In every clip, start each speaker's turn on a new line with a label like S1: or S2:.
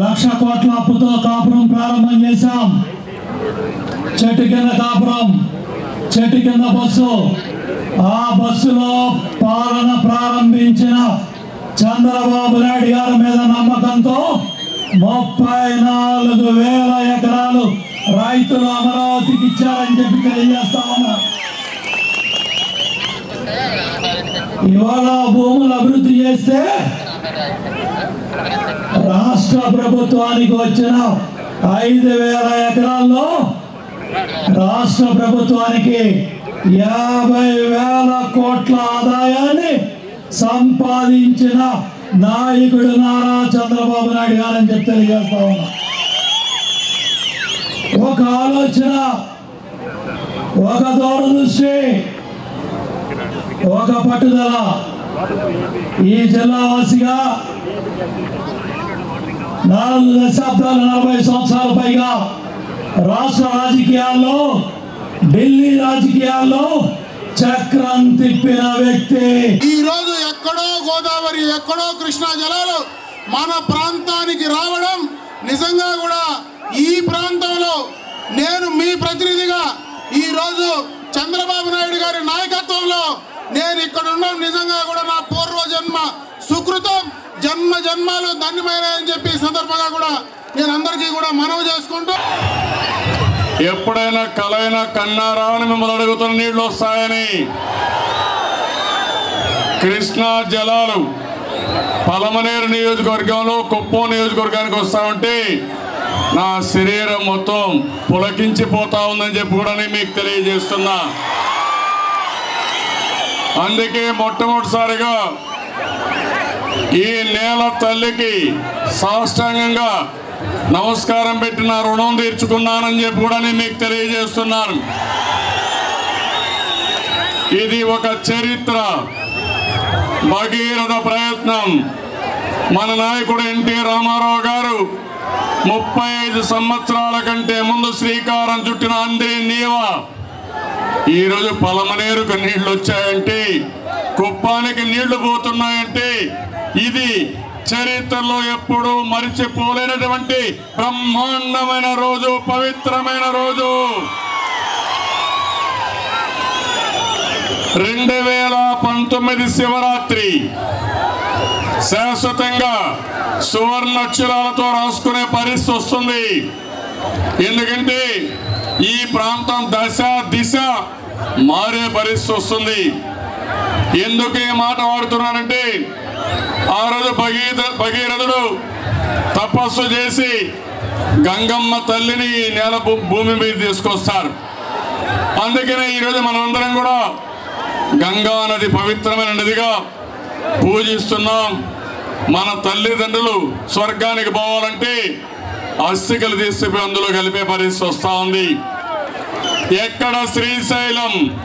S1: లక్ష కోట్ల అప్పుతో కాపురం ప్రారంభం చేశాం. చెట్టు కింద కాపురం చెట్టు కింద బస్సు. ఆ బస్సులో పాలన ప్రారంభించిన చంద్రబాబు నాయుడు గారి మీద నమ్మకంతో ముప్పై నాలుగు వేల ఎకరాలు రైతులు అమరావతికి ఇచ్చారని చెప్పి తెలియజేస్తా ఉన్నా ఇవాళ భూములు అభివృద్ధి చేస్తే రాష్ట్ర ప్రభుత్వానికి వచ్చిన ఐదు వేల ఎకరాల్లో రాష్ట్ర ప్రభుత్వానికి యాభై వేల కోట్ల ఆదాయాన్ని సంపాదించిన నాయకుడు నారా చంద్రబాబు నాయుడు గారని చెప్పి తెలియజేస్తా ఉన్నా. ఒక ఆలోచన ఒక దూరదృష్టి ఒక పట్టుదల. ఈ జిల్లావాసిగా నాలుగు దశాబ్దాల నలభై సంవత్సరాల పైగా రాష్ట్ర రాజకీయాల్లో ఢిల్లీ రాజకీయాల్లో చక్రం తిప్పిన వ్యక్తి.
S2: ఈ రోజు ఎక్కడో గోదావరి ఎక్కడో కృష్ణా జలాలు మన ప్రాంతానికి రావడం నిజంగా కూడా ఈ ప్రాంతంలో నేను మీ ప్రతినిధిగా ఈ రోజు చంద్రబాబు నాయుడు గారి నాయకత్వంలో నేను ఇక్కడ ఉండడం నిజంగా సుకృతం జన్మ జన్మాలు ధన్యమైనాయని చెప్పి సందర్భంగా కూడా నేను అందరికీ కూడా మనవి చేసుకుంటూ
S3: ఎప్పుడైనా కలైనా కన్నారా అని మిమ్మల్ని అడుగుతున్న నీళ్ళు వస్తాయని. కృష్ణా జలాలు పలమనేరు నియోజకవర్గంలో కుప్పం నియోజకవర్గానికి వస్తా ఉంటే నా శరీరం మొత్తం పులకించిపోతా ఉందని చెప్పి కూడా నేను మీకు తెలియజేస్తున్నా. అందుకే మొట్టమొదటిసారిగా ఈ నేల తల్లికి సాష్టాంగంగా నమస్కారం పెట్టి నా రుణం తీర్చుకున్నానని చెప్పి కూడా నేను మీకు తెలియజేస్తున్నాను. ఇది ఒక చరిత్ర భగీరథ ప్రయత్నం. మన నాయకుడు ఎన్టీ రామారావు గారు ముప్పై ఐదు సంవత్సరాల కంటే ముందు శ్రీకారం చుట్టిన అందే నీవా. ఈరోజు పలమనేరుకు నీళ్ళు వచ్చాయంటే కుప్పానికి నీళ్ళు పోతున్నాయంటే ఇది చరిత్రలో ఎప్పుడూ మరిచిపోలేనటువంటి బ్రహ్మాండమైన రోజు పవిత్రమైన రోజు. రెండు వేల పంతొమ్మిది శివరాత్రి. శాశ్వతంగా సువర్ణక్షరాలతో రాసుకునే పరిస్థితి వస్తుంది. ఎందుకంటే ఈ ప్రాంతం దశ దిశ మారే పరిస్థితి వస్తుంది. ఎందుకు ఈ మాట వాడుతున్నానంటే ఆ రోజు భగీర భగీరథుడు తపస్సు చేసి గంగమ్మ తల్లిని ఈ నేల భూ- భూమి మీద తీసుకొస్తారు. అందుకనే ఈరోజు మనమందరం కూడా గంగా నది పవిత్రమైన నదిగా పూజిస్తున్నాం. మన తల్లిదండ్రులు స్వర్గానికి పోవాలంటే అస్థికలు తీసుకుపోయి అందులో కలిపే పరిస్థితి వస్తూ ఉంది. ఎక్కడ శ్రీశైలం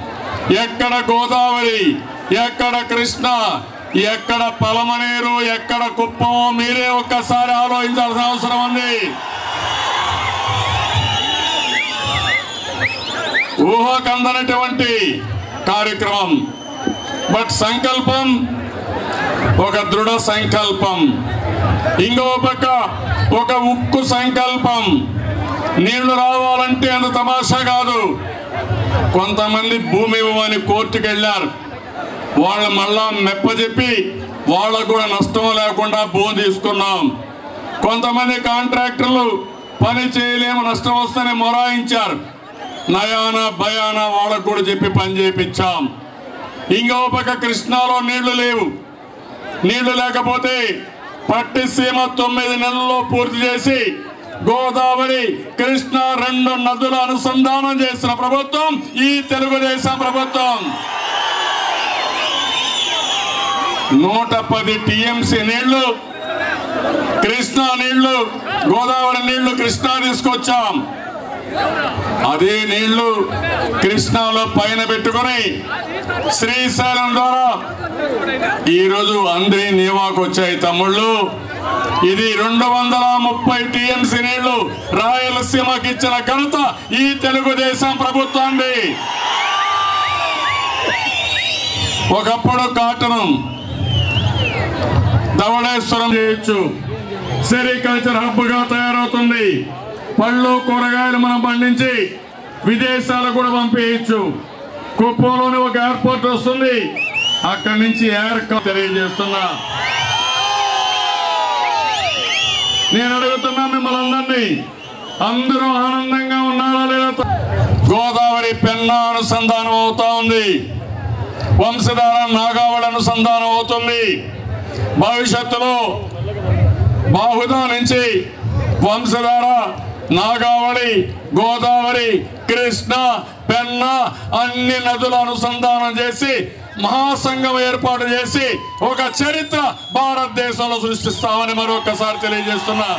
S3: ఎక్కడ గోదావరి ఎక్కడ కృష్ణ ఎక్కడ పలమనేరు ఎక్కడ కుప్పం మీరే ఒక్కసారి ఆలోచించాల్సిన అవసరం ఉంది. ఊహకందనటువంటి కార్యక్రమం. బట్ సంకల్పం ఒక దృఢ సంకల్పం. ఇంకో పక్క ఒక ఉక్కు సంకల్పం. నీళ్ళు రావాలంటే అంత తమాషా కాదు. కొంతమంది భూమి ఇవ్వమని కోర్టుకు వెళ్ళారు వాళ్ళ మళ్ళా మెప్పజెప్పి వాళ్ళకు కూడా నష్టం లేకుండా భూమి తీసుకున్నాం. కొంతమంది కాంట్రాక్టర్లు పని చేయలేము నష్టం వస్తేనే మొరాయించారు. నయాన భయాన వాళ్ళకు కూడా చెప్పి పని చేయించాం. ఇంకో పక్క కృష్ణాలో నీళ్ళు లేవు. నీళ్ళు లేకపోతే పట్టిసీమ తొమ్మిది నెలల్లో పూర్తి చేసి గోదావరి కృష్ణ రెండు నదుల అనుసంధానం చేసిన ప్రభుత్వం ఈ తెలుగుదేశం ప్రభుత్వం. నూట పది టిఎంసి నీళ్ళు కృష్ణా నీళ్ళు గోదావరి నీళ్ళు కృష్ణా తీసుకొచ్చాం. అదే నీళ్ళు కృష్ణాలో పైన పెట్టుకుని శ్రీశైలం ద్వారా ఈరోజు అందరి నీవాకు వచ్చాయి తమ్ముళ్ళు. ఇది రెండు వందల ముప్పై టిఎంసి నీళ్ళు రాయలసీమకి ఇచ్చిన ఘనత ఈ తెలుగుదేశం ప్రభుత్వాన్ని ఒకప్పుడు కాటనం ధవళేశ్వరం చేయొచ్చు. సెరికల్చర్ హబ్గా తయారవుతుంది. పళ్ళు కూరగాయలు మనం పండించి విదేశాలకు కూడా పంపించచ్చు. కుప్పంలోని ఒక ఎయిర్పోర్ట్ వస్తుంది. అక్కడి నుంచి ఎయిర్ తెలియజేస్తున్నా. నేను అడుగుతున్నా మిమ్మల్ని అందరినీ. అందరూ ఆనందంగా ఉన్నారా లేదా? గోదావరి పెన్నా అనుసంధానం అవుతా ఉంది. వంశధార నాగావళి అనుసంధానం అవుతుంది. భవిష్యత్తులో బాహుదా నుంచి వంశధార నాగావళి గోదావరి కృష్ణ పెన్న అన్ని నదుల అనుసంధానం చేసి మహాసంఘం ఏర్పాటు చేసి ఒక చరిత్ర భారతదేశంలో సృష్టిస్తామని మరొకసారి తెలియజేస్తున్నా.